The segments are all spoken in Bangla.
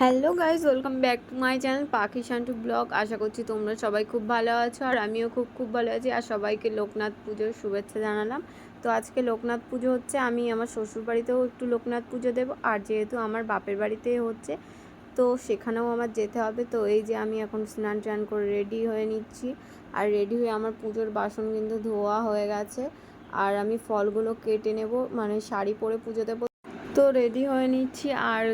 Hello guys welcome back to my channel Pakhi Shantu vlog আশা করছি তোমরা সবাই খুব ভালো আছো আর আমিও খুব খুব ভালো আছি আর সবাইকে লোকনাথ পুজোর শুভেচ্ছা জানালাম। তো আজকে লোকনাথ পুজো হচ্ছে, আমি আমার শ্বশুর বাড়িতেও একটু লোকনাথ পুজো দেবো আর যেহেতু আমার বাপের বাড়িতে হচ্ছে, তো সেখানেও আমার যেতে হবে। তো এই যে আমি এখন স্নান টান করে রেডি হয়ে নিচ্ছি আর রেডি হয়ে আমার পুজোর বাসন কিন্তু ধোয়া হয়ে গেছে। আর আমি ফলগুলো কেটে নেব মানে শাড়ি পরে পুজো দেবো তো রেডি হয়ে নিচ্ছি। আর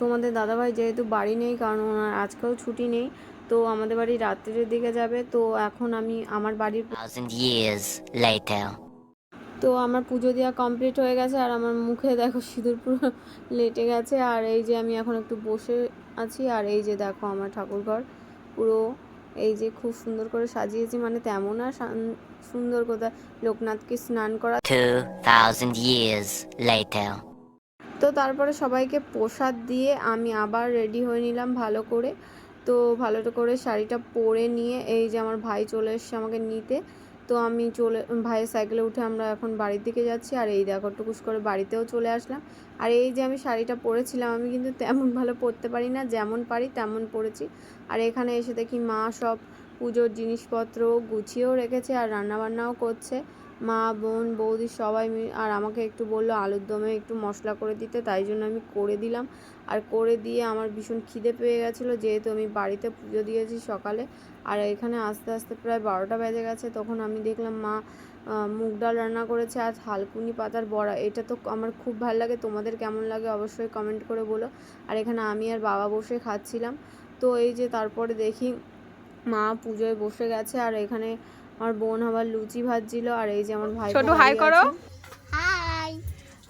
তোমাদের দাদাভাই যেহেতু বাড়ি নেই কারণ ওনার আজকেও ছুটি নেই তো আমাদের বাড়ি রাত্রির দিকে যাবে। তো এখন আমি আমার বাড়ির. তো আমার পুজো দেওয়া কমপ্লিট হয়ে গেছে আর আমার মুখে দেখো সিঁদুর পুরো লেটে গেছে। আর এই যে আমি এখন একটু বসে আছি আর এই যে দেখো আমার ঠাকুরঘর পুরো এই যে খুব সুন্দর করে সাজিয়েছি। মানে তেমন আর সুন্দর কোথায়। লোকনাথকে স্নান করা তো তারপরে সবাইকে প্রসাদ দিয়ে আমি আবার রেডি হয়ে নিলাম ভালো করে। তো ভালো করে শাড়িটা পরে নিয়ে এই যে আমার ভাই চলে এসছে আমাকে নিতে। তো আমি চলে, ভাইয়ের সাইকেলে উঠে আমরা এখন বাড়ির দিকে যাচ্ছি। আর এই দেখো টুকুস করে বাড়িতেও চলে আসলাম। আর এই যে আমি শাড়িটা পরেছিলাম, আমি কিন্তু তেমন ভালো পরতে পারি না। যেমন পারি তেমন পরেছি। আর এখানে এসে দেখি মা সব পুজোর জিনিসপত্র গুছিয়েও রেখেছে আর রান্নাবান্নাও করছে। মা, বোন, বৌদি সবাই আর আমাকে একটু বলল আলুর দমে একটু মশলা করে দিতে, তাই জন্য আমি করে দিলাম। আর করে দিয়ে আমার ভীষণ খিদে পেয়ে গেছিল, যেহেতু আমি বাড়িতে পুজো দিয়েছি সকালে। আর এখানে আস্তে আস্তে প্রায় বারোটা বেজে গেছে, তখন আমি দেখলাম মা মুগ ডাল রান্না করেছে আর থালকুনি পাতার বড়া। এটা তো আমার খুব ভালো লাগে, তোমাদের কেমন লাগে অবশ্যই কমেন্ট করে বলো। আর এখানে আমি আর বাবা বসে খাচ্ছিলাম। তো এই যে তারপরে দেখি মা পুজোয় বসে গেছে, আর এখানে আমার বোন আবার লুচি ভাজছিল আর এই যে আমার ভাই ছোটু হাই করো। হাই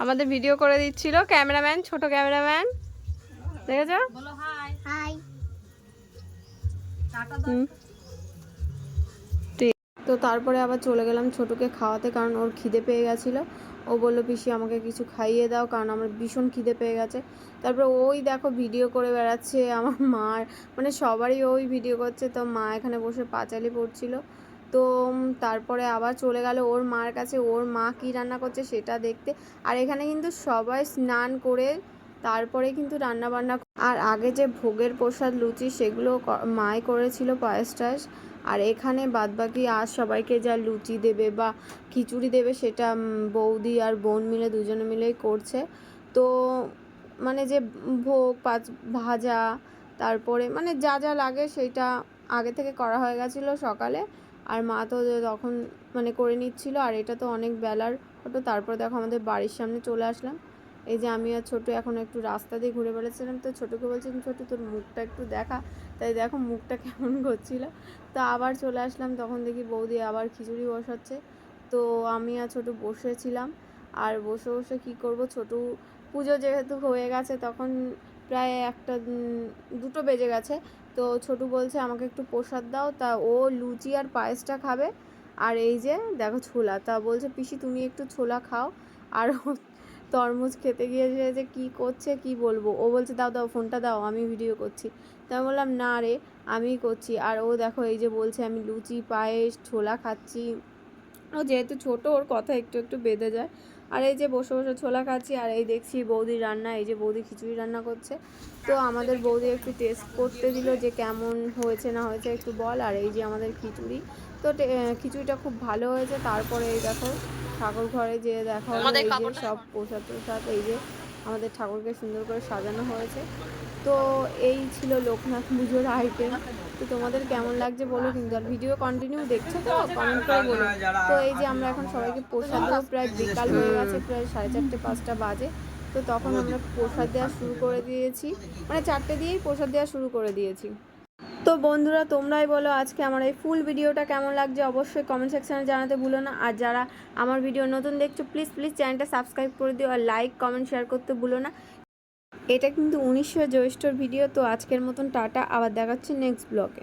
আমাদের ভিডিও করে দিচ্ছিল ক্যামেরাম্যান ছোট ক্যামেরাম্যান দেখেছ? হুম। ঠিক। তো তারপরে আবার চলে গেলাম ছোটুকে খাওয়াতে কারণ ওর খিদে পেয়ে গেছিল। ও বলল পিসি আমাকে কিছু খাইয়ে দাও কারণ আমার ভীষণ খিদে পেয়ে গেছে। তারপরে ওই দেখো ভিডিও করে বেড়াচ্ছে আমার মার। মানে সবারই ওই ভিডিও করছে। তো মা এখানে বসে পাঁচালি পড়ছিল। তো তারপরে আবার চলে গেল ওর মার কাছে, ওর মা কী রান্না করছে সেটা দেখতে। আর এখানে কিন্তু সবাই স্নান করে তারপরে কিন্তু রান্না বান্না আর আগে যে ভোগের প্রসাদ, লুচি সেগুলো মাই করেছিল পায়েস টায়েস। আর এখানে বাদবাকি আর সবাইকে যা লুচি দেবে বা খিচুড়ি দেবে সেটা বৌদি আর বোন মিলে দুজনে মিলেই করছে। তো মানে যে ভোগ, পাঁচ ভাজা, তারপরে মানে যা যা লাগে সেটা আগে থেকে করা হয়ে গেছিল সকালে। আর মা তো তখন মানে করে নিচ্ছিল, আর এটা তো অনেক বেলার হতো তারপর দেখো আমাদের বাড়ির সামনে চলে আসলাম। এই যে আমি আর ছোটো এখন একটু রাস্তা দিয়ে ঘুরে বেড়াচ্ছিলাম। তো ছোটোকে বলছিলাম ছোটো, তোর মুখটা একটু দেখা। তাই দেখো মুখটা কেমন করছিল। তো আবার চলে আসলাম। তখন দেখি বৌদি আবার খিচুড়ি বসাচ্ছে। তো আমি আর ছোটো বসেছিলাম। আর বসে বসে কি করব? ছোটু পুজো যেহেতু হয়ে গেছে, তখন প্রায় একটা দুটো বেজে গেছে। তো ছোটু বলছে, আমাকে একটু প্রসাদ দাও। তা ও লুচি আর পায়েসটা খাবে। আর এই যে, দেখো ছোলা। তা বলছে, পিসি, তুমি একটু ছোলা খাও। আর তরমুজ খেতে গিয়ে যে কী করছে, কি বলব? ও বলছে, দাও দাও, ফোনটা দাও, আমি ভিডিও করছি। তা আমি বললাম, না রে আমিই করছি। আর ও দেখো এই যে বলছে, আমি লুচি, পায়েস, ছোলা খাচ্ছি। ও যেহেতু ছোট, ওর কথা একটু একটু বেঁধে যায়। আর এই যে বসে বসে ছোলা খাচ্ছি আর এই দেখছি বৌদির রান্না এই যে বৌদি খিচুড়ি রান্না করছে। তো আমাদের বৌদি একটু টেস্ট করতে দিল যে কেমন হয়েছে না হয়েছে একটু বল। আর এই যে আমাদের খিচুড়ি। তো খিচুড়িটা খুব ভালো হয়েছে। তারপরে এই দেখো ঠাকুর ঘরে যে দেখো এই যে সব প্রসাদ প্রসাদ এই যে আমাদের ঠাকুরকে সুন্দর করে সাজানো হয়েছে। তো এই ছিল লোকনাথ পুজোর আইটেম। তো তোমাদের কেমন লাগছে বলো কিন্তু, আর ভিডিও কন্টিনিউ দেখছ তো? কমেন্ট করে বলো। তো এই যে আমরা এখন সবাইকে প্রসাদ দেবো প্রায় বিকাল হয়ে গেছে, প্রায় সাড়ে চারটে, পাঁচটা বাজে। তো তখন আমরা প্রসাদ দেওয়া শুরু করে দিয়েছি। মানে চারটে দিয়েই প্রসাদ দেওয়া শুরু করে দিয়েছি। তো বন্ধুরা, তোমরাই বলো আজকে আমার এই ফুল ভিডিওটা কেমন লাগছে? অবশ্যই কমেন্ট সেকশানে জানাতে ভুলো না। আর যারা আমার ভিডিও নতুন দেখছ প্লিজ প্লিজ চ্যানেলটা সাবস্ক্রাইব করে দিও। আর লাইক কমেন্ট শেয়ার করতে ভুলো না। এটা কিন্তু উনিশশো জ্যৈষ্ঠর ভিডিও তো আজকের মতন টাটা আবার দেখাচ্ছে নেক্সট ব্লগে